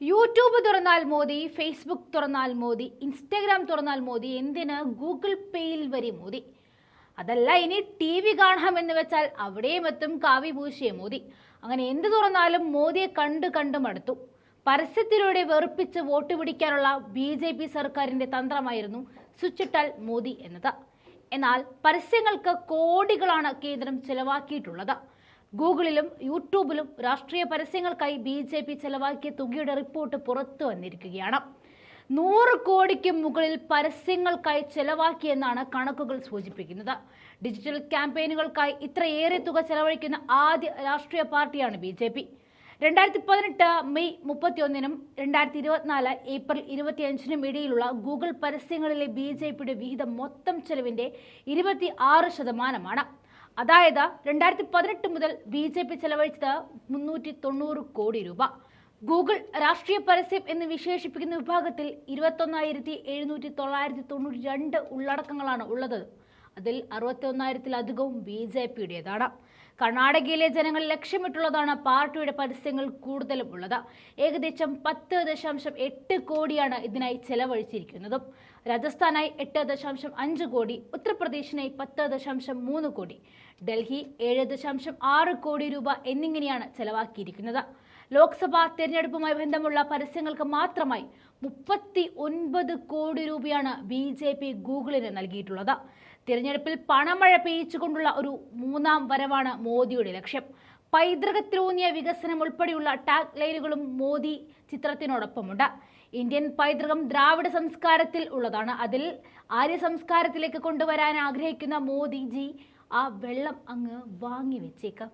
YouTube തുറന്നാൽ Modi Facebook തുറന്നാൽ Modi Instagram തുറന്നാൽ മോദി എന്തിന്? ഗൂഗിൾ പേയിൽ വരെ മോദി. അതല്ല ഇനി ടി വി കാണാമെന്ന് വെച്ചാൽ അവിടെയും എത്തും കാവി പൂശിയ മോദി. അങ്ങനെ എന്ത് തുറന്നാലും മോദിയെ കണ്ട് കണ്ട് മടുത്തു. പരസ്യത്തിലൂടെ വെറുപ്പിച്ച് വോട്ട് പിടിക്കാനുള്ള ബി ജെ പി സർക്കാരിന്റെ തന്ത്രമായിരുന്നു സ്വിച്ചിട്ടാൽ മോദി എന്നത്. എന്നാൽ പരസ്യങ്ങൾക്ക് കോടികളാണ് കേന്ദ്രം ചെലവാക്കിയിട്ടുള്ളത്. ഗൂഗിളിലും യൂട്യൂബിലും രാഷ്ട്രീയ പരസ്യങ്ങൾക്കായി ബി ജെ പി ചെലവാക്കിയ തുകയുടെ റിപ്പോർട്ട് പുറത്തു വന്നിരിക്കുകയാണ്. നൂറ് കോടിക്ക് മുകളിൽ പരസ്യങ്ങൾക്കായി ചെലവാക്കിയെന്നാണ് കണക്കുകൾ സൂചിപ്പിക്കുന്നത്. ഡിജിറ്റൽ ക്യാമ്പയിനുകൾക്കായി ഇത്രയേറെ തുക ചെലവഴിക്കുന്ന ആദ്യ രാഷ്ട്രീയ പാർട്ടിയാണ് ബി ജെ പി. രണ്ടായിരത്തി പതിനെട്ട് മെയ് മുപ്പത്തിയൊന്നിനും രണ്ടായിരത്തി ഇരുപത്തിനാല് ഏപ്രിൽ ഇരുപത്തിയഞ്ചിനും ഇടയിലുള്ള ഗൂഗിൾ പരസ്യങ്ങളിലെ ബി ജെ പിയുടെ വിഹിതം മൊത്തം ചെലവിന്റെ ഇരുപത്തി ആറ് ശതമാനമാണ്. അതായത് രണ്ടായിരത്തി പതിനെട്ട് മുതൽ ബി ജെ പി ചെലവഴിച്ചത് മുന്നൂറ്റി തൊണ്ണൂറ് കോടി രൂപ. ഗൂഗിൾ രാഷ്ട്രീയ പരസ്യം എന്ന് വിശേഷിപ്പിക്കുന്ന വിഭാഗത്തിൽ ഇരുപത്തൊന്നായിരത്തി എഴുന്നൂറ്റി തൊള്ളായിരത്തി തൊണ്ണൂറ്റി രണ്ട് ഉള്ളടക്കങ്ങളാണ് ഉള്ളത്. അതിൽ അറുപത്തി ഒന്നായിരത്തിലധികവും ബി ജെ പിയുടേതാണ്. കർണാടകയിലെ ജനങ്ങൾ ലക്ഷ്യമിട്ടുള്ളതാണ് പാർട്ടിയുടെ പരസ്യങ്ങൾ കൂടുതലും ഉള്ളത് ഏകദേശം പത്ത് ദശാംശം എട്ട് കോടിയാണ് ഇതിനായി ചെലവഴിച്ചിരിക്കുന്നതും. രാജസ്ഥാനായി എട്ട് ദശാംശം അഞ്ച് കോടി ഉത്തർപ്രദേശിനായി പത്ത് ദശാംശം മൂന്ന് കോടി ഡൽഹി ഏഴ് ദശാംശം ആറ് കോടി രൂപ എന്നിങ്ങനെയാണ് ചെലവാക്കിയിരിക്കുന്നത്. ലോക്സഭാ തെരഞ്ഞെടുപ്പുമായി ബന്ധമുള്ള പരസ്യങ്ങൾക്ക് മാത്രമായി മുപ്പത്തി ഒൻപത് കോടി രൂപയാണ് ബി ജെ പി ഗൂഗിളിന് നൽകിയിട്ടുള്ളത്. തിരഞ്ഞെടുപ്പിൽ പണമഴ പെയ്ച്ചുകൊണ്ടുള്ള ഒരു മൂന്നാം വരവാണ് മോദിയുടെ ലക്ഷ്യം. പൈതൃകത്തിലൂന്നിയ വികസനം ഉൾപ്പെടെയുള്ള ടാഗ് ലൈനുകളും മോദി ചിത്രത്തിനോടൊപ്പമുണ്ട്. ഇന്ത്യൻ പൈതൃകം ദ്രാവിഡ സംസ്കാരത്തിൽ ഉള്ളതാണ്. അതിൽ ആര്യ സംസ്കാരത്തിലേക്ക് കൊണ്ടുവരാൻ ആഗ്രഹിക്കുന്ന മോദിജി ആ വെള്ളം അങ്ങ് വാങ്ങി വെച്ചേക്കാം.